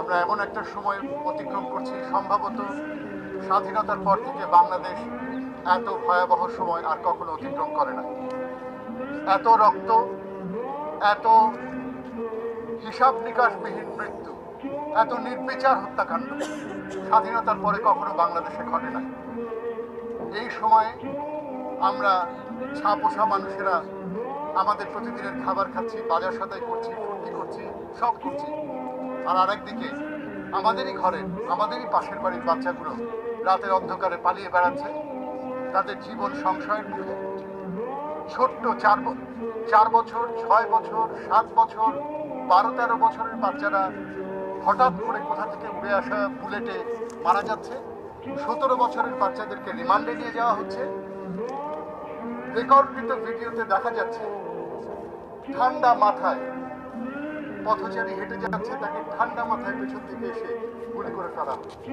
আমরা এমন একটা সময় অতিক্রম করছি, সম্ভবত স্বাধীনতার পর থেকে বাংলাদেশ এত ভয়াবহ সময় আর কখনো অতিক্রম করে না এত রক্ত, এত হিসাব নিকাশবিহীন মৃত্যু, এত নির্বিচার হত্যাকাণ্ড স্বাধীনতার পরে কখনো বাংলাদেশে ঘটে না এই সময়ে আমরা ছাপোষা মানুষেরা আমাদের প্রতিদিনের খাবার খাচ্ছি, বাজার সদাই করছি, ফুর্তি করছি সব করছি। আর আরেকদিকে আমাদেরই ঘরে, আমাদেরই পাশের বাড়ির বাচ্চাগুলো রাতের অন্ধকারে পালিয়ে বেড়াচ্ছে। তাদের জীবন সংশয়ের মুখে। ছোট্ট চার চার বছর, ছয় বছর, সাত বছর, বারো, তেরো বছরের বাচ্চারা হঠাৎ করে কোথা থেকে উড়ে আসা বুলেটে মারা যাচ্ছে। সতেরো বছরের বাচ্চাদেরকে রিমান্ডে নিয়ে যাওয়া হচ্ছে। রেকর্ডকৃত ভিডিওতে দেখা যাচ্ছে, ঠান্ডা মাথায় পথচারী হেঁটে যাচ্ছে তাকে ঠান্ডা মাথায় পেছন থেকে এসে গুলি করে ফেলা। হচ্ছে